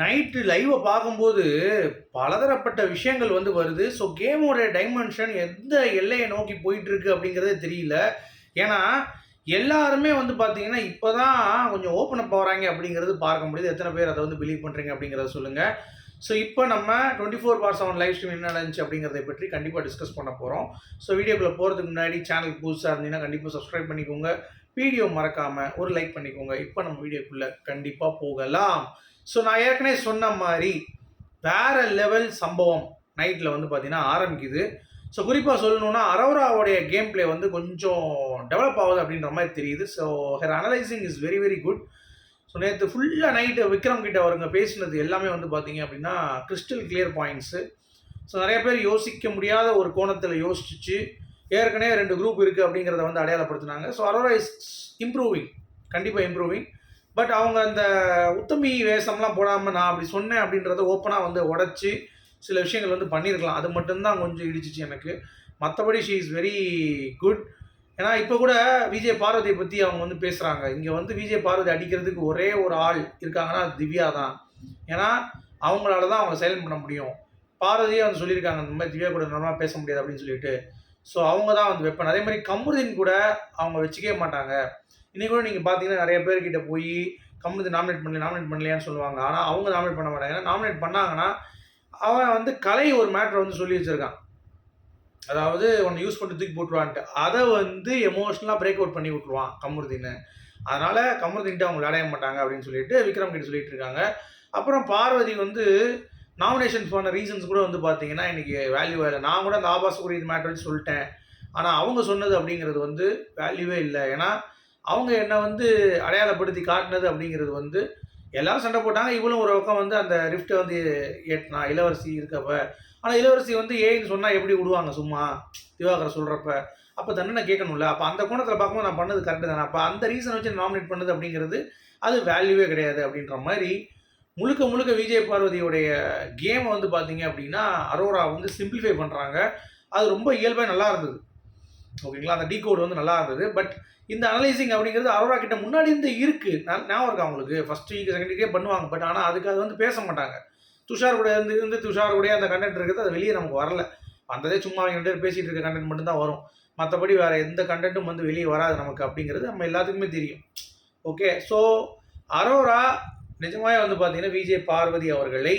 Night லைவை பார்க்கும்போது பலதரப்பட்ட விஷயங்கள் வந்து வருது. ஸோ கேமோட டைமென்ஷன் எந்த எல்லையை நோக்கி போயிட்டு இருக்கு அப்படிங்கிறதே தெரியல. ஏன்னா எல்லாருமே வந்து பார்த்தீங்கன்னா இப்போ தான் கொஞ்சம் ஓப்பன் அப் போகிறாங்க அப்படிங்கிறது பார்க்க முடியுது. எத்தனை பேர் அதை வந்து பிலீவ் பண்ணுறீங்க அப்படிங்கிறத சொல்லுங்கள் ஸோ இப்போ நம்ம twenty four by seven live stream என்ன நடந்துச்சு அப்படிங்கிறத பற்றி கண்டிப்பாக டிஸ்கஸ் பண்ண போகிறோம் ஸோ வீடியோக்குள்ளே போகிறதுக்கு முன்னாடி சேனல் புதுசாக இருந்தீங்கன்னா கண்டிப்பாக சப்ஸ்கிரைப் பண்ணிக்கோங்க. வீடியோ மறக்காமல் ஒரு லைக் பண்ணிக்கோங்க. இப்போ நம்ம வீடியோக்குள்ளே கண்டிப்பாக போகலாம். ஸோ நான் ஏற்கனவே சொன்ன மாதிரி வேற லெவல் சம்பவம் நைட்டில் வந்து பார்த்தீங்கன்னா ஆரம்பிக்குது. ஸோ குறிப்பாக சொல்லணும்னா அரோராவோடைய கேம் ப்ளே வந்து கொஞ்சம் டெவலப் ஆகுது அப்படின்ற மாதிரி தெரியுது. So her analysing is very very good so நேற்று ஃபுல்லாக நைட்டு விக்ரம் கிட்ட அவருங்க பேசினது எல்லாமே வந்து பார்த்தீங்க அப்படின்னா கிறிஸ்டல் கிளியர் பாயிண்ட்ஸு ஸோ நிறைய பேர் யோசிக்க முடியாத ஒரு கோணத்தில் யோசிச்சு ஏற்கனவே ரெண்டு குரூப் இருக்குது அப்படிங்கிறத வந்து அடையாளப்படுத்தினாங்க. ஸோ அரோரா இஸ் இம்ப்ரூவிங் கண்டிப்பாக இம்ப்ரூவிங் பட் அவங்க அந்த உத்தமி வேஷம்லாம் போடாமல் நான் அப்படி சொன்னேன் அப்படின்றத ஓப்பனாக வந்து உடச்சி சில விஷயங்கள் வந்து பண்ணியிருக்கலாம் அது மட்டும்தான் கொஞ்சம் இடிச்சிச்சு எனக்கு. மற்றபடி ஷீ இஸ் வெரி குட் ஏன்னா இப்போ கூட விஜய் பார்வதியை பற்றி அவங்க வந்து பேசுகிறாங்க இங்கே வந்து விஜய் பார்வதி அடிக்கிறதுக்கு ஒரே ஒரு ஆள் இருக்காங்கன்னா அது திவ்யா தான். ஏன்னா அவங்களால தான் அவங்க சைலண்ட் பண்ண முடியும். பார்வதியே வந்து சொல்லியிருக்காங்க இந்த மாதிரி திவ்யா கூட நார்மலாக பேச முடியாது அப்படின்னு சொல்லிட்டு. ஸோ அவங்க தான் வந்து வைப்பேன் அதே மாதிரி கமருதீன் கூட அவங்க வச்சுக்கவே மாட்டாங்க. இன்னைக்கு கூட நீங்கள் பார்த்தீங்கன்னா நிறைய பேர்கிட்ட போய் கம்முது நாமினேட் பண்ணல நாமினேட் பண்ணலையான்னு சொல்லுவாங்க. ஆனால் அவங்க நாமினேட் பண்ண மாட்டாங்க. ஏன்னா நாமினேட் பண்ணாங்கன்னா அவன் வந்து கலை ஒரு மேட்ரை வந்து சொல்லி வச்சுருக்கான். அதாவது ஒன்று யூஸ் பண்ணி தூக்கி போட்டுருவான்ட்டு. அதை வந்து எமோஷ்னலாக பிரேக் அவுட் பண்ணி விட்ருவான் கமருதீன். அதனால் கமருதீன்ட்டு அவங்க விளையாட மாட்டாங்க அப்படின்னு சொல்லிட்டு விக்ரம் கிட்ட சொல்லிட்டு இருக்காங்க. அப்புறம் பார்வதி வந்து நாமினேஷன் பண்ண ரீசன்ஸ் கூட வந்து பார்த்தீங்கன்னா இன்றைக்கி வேல்யூ இல்லை. நான் கூட அந்த ஆபாசக்குரிய மேட்டர்னு சொல்லிட்டேன். ஆனால் அவங்க சொன்னது அப்படிங்கிறது வந்து வேல்யூவே இல்லை. ஏன்னா அவங்க என்னை வந்து அடையாளப்படுத்தி காட்டினது அப்படிங்கிறது வந்து எல்லாரும் சண்டை போட்டாங்க. இவளும் ஒரு பக்கம் வந்து அந்த ரிஃப்ட்டை வந்து ஏட்டினா இளவரசி இருக்கப்ப. ஆனால் இளவரசி வந்து ஏன்னு சொன்னால் எப்படி விடுவாங்க சும்மா? திவாகரை சொல்கிறப்ப அப்போ தண்டனை கேட்கணும்ல. அப்போ அந்த கோணத்தில் பார்க்கும்போது நான் பண்ணது கரெக்டு தானே. அப்போ அந்த ரீசன் வச்சு நாமினேட் பண்ணது அப்படிங்கிறது அது வேல்யூவே கிடையாது அப்படின்ற மாதிரி முழுக்க முழுக்க விஜய் பார்வதியோடைய கேமை வந்து பார்த்தீங்க அப்படின்னா அரோரா வந்து சிம்பிளிஃபை பண்ணுறாங்க அது ரொம்ப இயல்பாக நல்லா இருந்தது. ஓகேங்களா? அந்த டீ கோட் வந்து நல்லா இருந்தது. பட் இந்த அனலைசிங் அப்படிங்கிறது அரோரா கிட்ட முன்னாடி இருந்து இருக்கு. நான் ஞாபகம் இருக்கு அவங்களுக்கு ஃபர்ஸ்ட் வீக் செகண்ட் வீக்கே பண்ணுவாங்க. பட் ஆனால் அதுக்கு அது வந்து பேச மாட்டாங்க. துஷார் கூட இருந்து இருந்து துஷார் கூட அந்த கண்டென்ட் இருக்கிறது அது வெளியே நமக்கு வரல. வந்ததே சும்மா அவங்க ரெண்டு பேர் பேசிட்டு இருக்க கண்டென்ட் மட்டும்தான் வரும். மற்றபடி வேற எந்த கண்டென்ட்டும் வந்து வெளியே வராது நமக்கு அப்படிங்கிறது நம்ம எல்லாத்துக்குமே தெரியும். ஓகே ஸோ அரோரா நிஜமாக வந்து பார்த்தீங்கன்னா விஜய் பார்வதி அவர்களை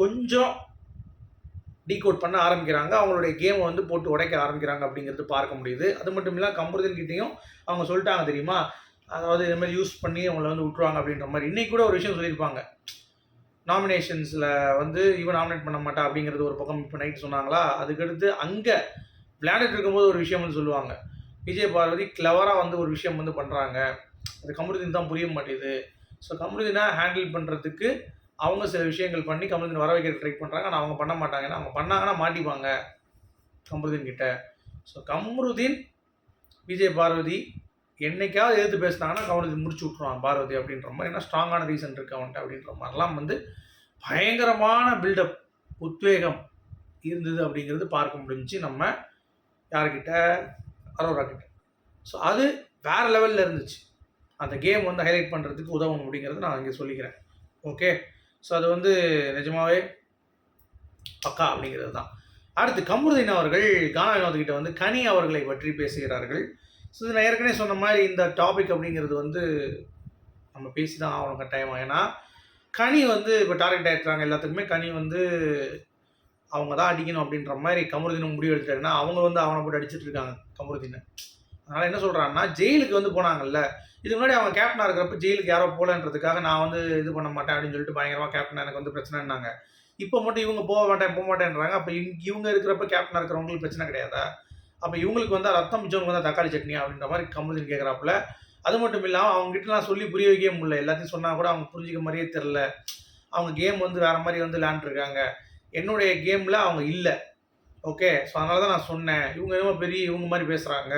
கொஞ்சம் டீகோட் பண்ண ஆரம்பிக்கிறாங்க. அவங்களுடைய கேமை வந்து போட்டு உடைக்க ஆரம்பிக்கிறாங்க அப்படிங்கிறது பார்க்க முடியுது. அது மட்டும் இல்லாமல் கமருதன் கிட்டேயும் அவங்க சொல்லிட்டாங்க தெரியுமா? அதாவது இந்த மாதிரி யூஸ் பண்ணி அவங்கள வந்து விட்டுருவாங்க அப்படின்ற மாதிரி. இன்றைக்கி கூட ஒரு விஷயம் சொல்லியிருப்பாங்க. நாமினேஷன்ஸில் வந்து இவன் நாமினேட் பண்ண மாட்டா அப்படிங்கிறது ஒரு பக்கம் இப்போ நைட் சொன்னாங்களா? அதுக்கடுத்து அங்கே விளையாண்டுட்டு இருக்கும்போது ஒரு விஷயம் வந்து சொல்லுவாங்க. விஜய் பார்வதி கிளவராக வந்து ஒரு விஷயம் வந்து பண்ணுறாங்க அது கமருதீன் தான் புரிய மாட்டேது ஸோ கமருதீனாக ஹேண்டில் பண்ணுறதுக்கு அவங்க சில விஷயங்கள் பண்ணி கமருதீன் வர வைக்கிற ட்ரை பண்ணுறாங்க ஆனால் அவங்க பண்ண மாட்டாங்கன்னா அவங்க பண்ணாங்கன்னா மாட்டிப்பாங்க. கமருதீன் கிட்ட. ஸோ கமருதீன் விஜய் பார்வதி என்னைக்காவது எதிர்த்து பேசினாங்கன்னா கமருதீன் முடிச்சு விட்ருவான் பார்வதி அப்படின்ற மாதிரி. ஏன்னா ஸ்ட்ராங்கான ரீசன் இருக்கு அவன்கிட்ட அப்படின்ற மாதிரிலாம் வந்து பயங்கரமான பில்டப் உத்வேகம் இருந்தது அப்படிங்கிறது பார்க்க முடிஞ்சுச்சு நம்ம யார்கிட்ட? அரோரா கிட்ட. ஸோ அது வேற லெவலில் இருந்துச்சு. அந்த கேம் வந்து ஹைலைட் பண்ணுறதுக்கு உதவும் அப்படிங்கிறத நான் இங்கே சொல்லிக்கிறேன். ஓகே ஸோ அது வந்து நிஜமாவே பக்கா அப்படிங்கிறது தான். அடுத்து கமருதீன் அவர்கள் கானா வந்து கனி அவர்களை பற்றி பேசுகிறார்கள். ஸோ இது நான் ஏற்கனவே சொன்ன மாதிரி இந்த டாபிக் அப்படிங்கிறது வந்து நம்ம பேசி தான் ஆகணும் கட்டாயமாக ஏன்னா கனி வந்து இப்போ டார்கெட் ஆகிடுறாங்க எல்லாத்துக்குமே கனி வந்து அவங்க தான் அடிக்கணும் அப்படின்ற மாதிரி கமருதீனும் முடிவு எடுத்துட்டாங்கன்னா அவங்க வந்து அவனை போட்டு அடிச்சிட்டு இருக்காங்க கமருதீனை. அதனால் என்ன சொல்கிறான்னா ஜெயிலுக்கு வந்து போனாங்கல்ல இதுக்கு முன்னாடி அவங்க கேப்டனாக இருக்கிறப்ப ஜெயிலுக்கு யாரோ போகலன்றதுக்காக நான் வந்து இது பண்ண மாட்டேன் அப்படின்னு சொல்லிட்டு பயங்கரமாக கேப்டன் எனக்கு வந்து பிரச்சனைன்னாங்க. இப்போ மட்டும் இவங்க போக மாட்டேன் போக மாட்டேன்றாங்க. அப்போ இவங்க இருக்கிறப்ப கேப்டனாக இருக்கிறவங்களுக்கு பிரச்சனை கிடையாதா? அப்போ இவங்களுக்கு வந்தால் ரத்தம் மிச்சவங்க வந்தால் தக்காளி சட்னி அப்படின்ற மாதிரி கமருதீன் கேட்குறாப்புல அது மட்டும் இல்லாமல் அவங்ககிட்டலாம் சொல்லி புரிய வைக்கவே முடியல. எல்லாத்தையும் சொன்னால் கூட அவங்க புரிஞ்சிக்க மாதிரியே தெரில அவங்க கேம் வந்து வேறு மாதிரி வந்து விளாண்டுருக்காங்க என்னுடைய கேமில் அவங்க இல்லை. ஓகே ஸோ அதனால தான் நான் சொன்னேன். இவங்க என்னமோ பெரிய இவங்க மாதிரி பேசுகிறாங்க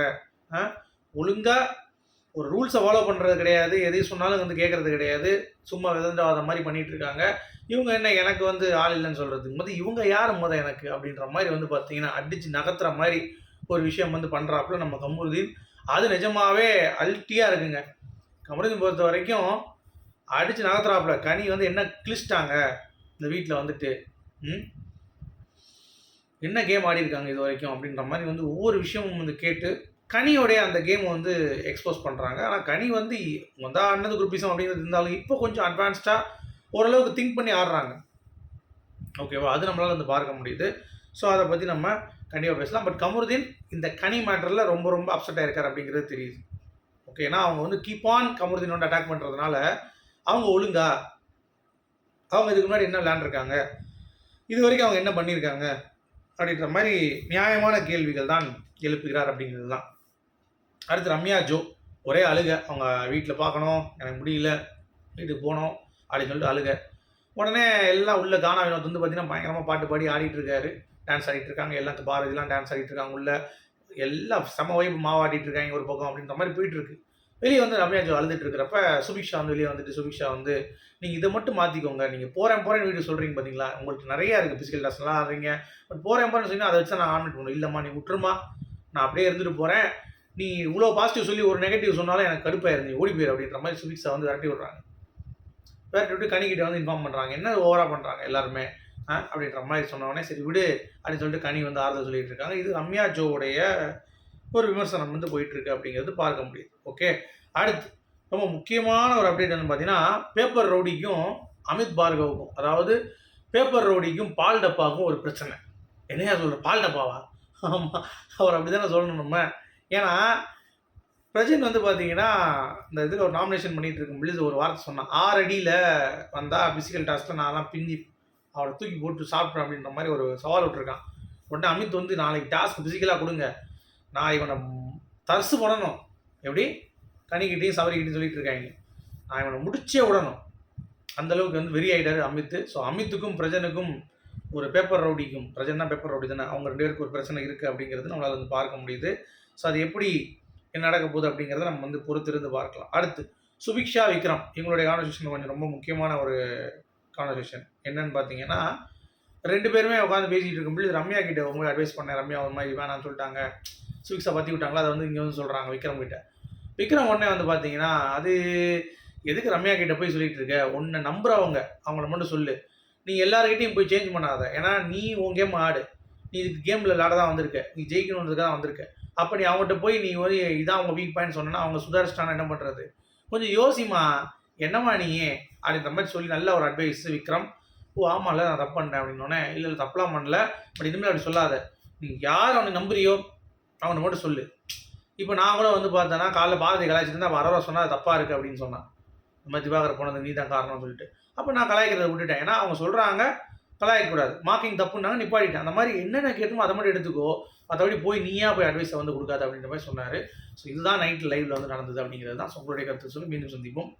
ஒழுங்காக ஒரு ரூல்ஸை ஃபாலோ பண்ணுறது கிடையாது. எதையும் சொன்னாலும் வந்து கேட்குறது கிடையாது. சும்மா விதண்டாத மாதிரி பண்ணிகிட்ருக்காங்க இருக்காங்க. இவங்க என்ன எனக்கு வந்து ஆள் இல்லைன்னு சொல்கிறதுக்கு முத இவங்க யார் முத எனக்கு அப்படின்ற மாதிரி வந்து பார்த்தீங்கன்னா அடித்து நகர்த்துற மாதிரி ஒரு விஷயம் வந்து பண்ணுறாப்புல நம்ம கமருதீன். அது நிஜமாவே அல்ட்டியாக இருக்குங்க. கமருதீன் பொறுத்த வரைக்கும் அடித்து நகர்த்துறாப்புல. கனி வந்து என்ன கிழிச்சிட்டாங்க? இந்த வீட்டில் வந்துட்டு ம்? என்ன கேம் ஆடி இருக்காங்க இது வரைக்கும் அப்படின்ற மாதிரி வந்து ஒவ்வொரு விஷயமும் வந்து கேட்டு கனியோடைய அந்த கேம் வந்து எக்ஸ்போஸ் பண்ணுறாங்க ஆனால் கனி வந்து மொதல் ஆடினது குரூப்பிசம் அப்படிங்கிறது இருந்தாலும் இப்போ கொஞ்சம் அட்வான்ஸ்டாக ஓரளவுக்கு திங்க் பண்ணி ஆடுறாங்க. ஓகேவா அது நம்மளால் வந்து பார்க்க முடியுது. ஸோ அதை பற்றி நம்ம கண்டிப்பாக பேசலாம். பட் கமருதீன் இந்த கனி மேட்டரில் ரொம்ப ரொம்ப அப்செட் ஆயிருக்கார் அப்படிங்கிறது தெரியுது. ஓகே ஏன்னா அவங்க வந்து கீப் ஆன் கமருதீன் வந்து அட்டாக் பண்ணுறதுனால அவங்க ஒழுங்கா அவங்க இதுக்கு முன்னாடி என்ன இருக்காங்க இது வரைக்கும் அவங்க என்ன பண்ணியிருக்காங்க அப்படின்ற மாதிரி நியாயமான கேள்விகள் தான் எழுப்புகிறார் அப்படிங்கிறது தான். அடுத்து ரம்யா ஜோ. ஒரே அழுக. அவங்க வீட்டில் பார்க்கணும். எனக்கு முடியல. வீட்டுக்கு போனோம் அப்படின்னு சொல்லிட்டு அழுக. உடனே எல்லாம் உள்ள கானா வினோத் வந்து பார்த்தீங்கன்னா பயங்கரமாக பாட்டு பாடி ஆடிட்டு இருக்காரு. டான்ஸ் ஆடிட்டு இருக்காங்க. எல்லாம் பாரதிலாம் டான்ஸ் ஆடிட்டு இருக்காங்க உள்ள. எல்லாம் செம வைப்பு மாவாடிட்டு இருக்காங்க ஒரு பக்கம் அப்படின்ற மாதிரி போயிட்டு இருக்கு. வெளியே வந்து ரம்யா ஜோ அழுதுட்டு இருக்கிறப்ப சுபிக்ஷா வந்து வெளியே வந்துட்டு சுபிக்ஷா வந்து நீங்கள் இதை மட்டும் மாற்றிக்கோங்க நீங்கள் போகிறேன் போகிறேன் வீடியோ சொல்கிறீங்க பார்த்தீங்களா உங்களுக்கு நிறையா இருக்குது பிசிக்கல் டாஸ்லாம் ஆடுறீங்க. பட் போகிறேன் போகிறேன்னு சொன்னீங்கன்னா அதை வச்சு நான் ஆன்மெண்ட் பண்ணணும் இல்லைம்மா நீ விட்டுருமா. நான் அப்படியே இருந்துட்டு போகிறேன் நீ இவ்வளோ பாசிட்டிவ் சொல்லி ஒரு நெகட்டிவ் சொன்னாலும் எனக்கு கடுப்பாயிரு நீ ஓடி போயிரு அப்படின்ற மாதிரி சுபிக்ஸை வந்து விரட்டி விடுறாங்க. விரட்டி விட்டு கனிக்கிட்ட வந்து இன்ஃபார்ம் பண்ணுறாங்க என்ன ஓவராக பண்ணுறாங்க எல்லாருமே? ஆ? அப்படின்ற மாதிரி சொன்ன சரி விடு அப்படின்னு சொல்லிட்டு கனி வந்து ஆறுதல் சொல்லிட்டு இருக்காங்க. இது ரம்யா ஜோவுடைய ஒரு விமர்சனம் வந்து போயிட்டுருக்கு அப்படிங்கிறது பார்க்க முடியுது. ஓகே அடுத்து ரொம்ப முக்கியமான ஒரு அப்டேட் என்னன்னு பார்த்தீங்கன்னா பேப்பர் ரவுடிக்கும் அமித் பார்கவுக்கும் அதாவது பேப்பர் ரவுடிக்கும் பால் டப்பாவுக்கும் ஒரு பிரச்சனை. என்னையா சொல்கிற பால் டப்பாவா? ஆமாம் அவர் அப்படி தானே சொல்லணும் நம்ம. ஏன்னா பிரஜன் வந்து பார்த்தீங்கன்னா இந்த இதில் ஒரு நாமினேஷன் பண்ணிட்டு இருக்கும் பொழுது ஒரு வார்த்தை சொன்னான். ஆறு அடியில் வந்தால் பிசிக்கல் நான் தான் பிஞ்சி அவளை தூக்கி போட்டு சாப்பிட்றேன் அப்படின்ற மாதிரி ஒரு சவால் விட்டுருக்கான். உடனே அமித் வந்து நாளைக்கு டாஸ்க் பிசிக்கலாக கொடுங்க. நான் இவனை தரிசு பண்ணணும். எப்படி? கனிக்கிட்டையும் சவரிக்கிட்டையும் சொல்லிட்டு இருக்காங்க. நான் இவனை முடிச்சே விடணும். அந்த அளவுக்கு வந்து வெறி ஆயிட்டாரு அமித்து. ஸோ அமித்துக்கும் பிரஜனுக்கும் ஒரு பேப்பர் ரவுடிக்கும் பிரஜன் தான் பேப்பர் ரவுடி தானே? அவங்க ரெண்டு பேருக்கு ஒரு பிரச்சனை இருக்குது அப்படிங்கிறது நம்மளால் வந்து பார்க்க முடியுது. ஸோ அது எப்படி என்ன நடக்க போகுது அப்படிங்கிறத நம்ம வந்து பொறுத்திருந்து பார்க்கலாம். அடுத்து சுபிக்ஷா விக்ரம். இவங்களுடைய கான்வர்சேஷன் கொஞ்சம் ரொம்ப முக்கியமான ஒரு கான்வர்சேஷன் என்னன்னு பார்த்தீங்கன்னா ரெண்டு பேருமே உட்காந்து பேசிகிட்டு இருக்கும்போது ரம்யா கிட்ட உங்களுக்கு அட்வைஸ் பண்ணேன் ரம்யா ஒரு மாதிரி வேணாம்னு சொல்லிட்டாங்க. சுபிக்ஷா பற்றி விட்டாங்களா? அதை வந்து இங்கே வந்து சொல்கிறாங்க விக்ரம் கிட்ட. விக்ரம் உடனே வந்து பார்த்தீங்கன்னா அது எதுக்கு ரம்யா கிட்ட போய் சொல்லிட்டு இருக்க? உன்னை நம்புறவங்க அவங்கள மட்டும் சொல்லு. நீ எல்லாருக்கிட்டையும் போய் சேஞ்ச் பண்ணாத. ஏன்னா நீ உன் கேம் ஆடு. நீ இதுக்கு கேமில் விளாட தான் வந்திருக்க. நீ ஜெயிக்கணுன்றதுக்காக தான் வந்திருக்க. அப்போ நீ அவங்ககிட்ட போய் நீ ஒரு இதான் அவங்க வீக் பாயிண்ட் சொன்னா அவங்க சுதாரிச்சிட்டானா என்ன பண்ணுறது கொஞ்சம் யோசிமா என்னம்மா நீ? அப்படின்ற மாதிரி சொல்லி நல்ல ஒரு அட்வைஸ் விக்ரம் ஓ ஆமாம்ல நான் தப்பு பண்ணேன் அப்படின்னோடனே இல்லை இல்லை தப்பெல்லாம் பண்ணல பட் இனிமேல் அப்படி சொல்லாத. நீ யார் அவனை நம்புறியோ அவனை மட்டும் சொல்லு. இப்போ நான் கூட வந்து பார்த்தேன்னா காலைல பாரதி கலாய்ச்சிட்டு வர வர சொன்னால் அது தப்பாக இருக்குது அப்படின்னு சொன்னான். இந்த மாதிரி திவாகர் போனது நீ தான் காரணம்னு சொல்லிட்டு. அப்போ நான் கலாய்க்கிறத விட்டுட்டேன். ஏன்னா அவங்க சொல்கிறாங்க கலாய்க்கக்கூடாது. மார்க்கிங் தப்புன்னாங்க நிப்பாடிட்டேன் அந்த மாதிரி என்னென்ன கேட்டுமோ அதை மட்டும் எடுத்துக்கோ. மற்றபடி போய் நீயா போய் அட்வைஸை வந்து கொடுக்காது அப்படின்ற மாதிரி சொன்னார். ஸோ இதுதான் நைட் லைவ்ல வந்து நடந்தது அப்படிங்கிறது தான். உங்களுடைய கருத்து சொல்லி மீண்டும் சந்திப்போம்.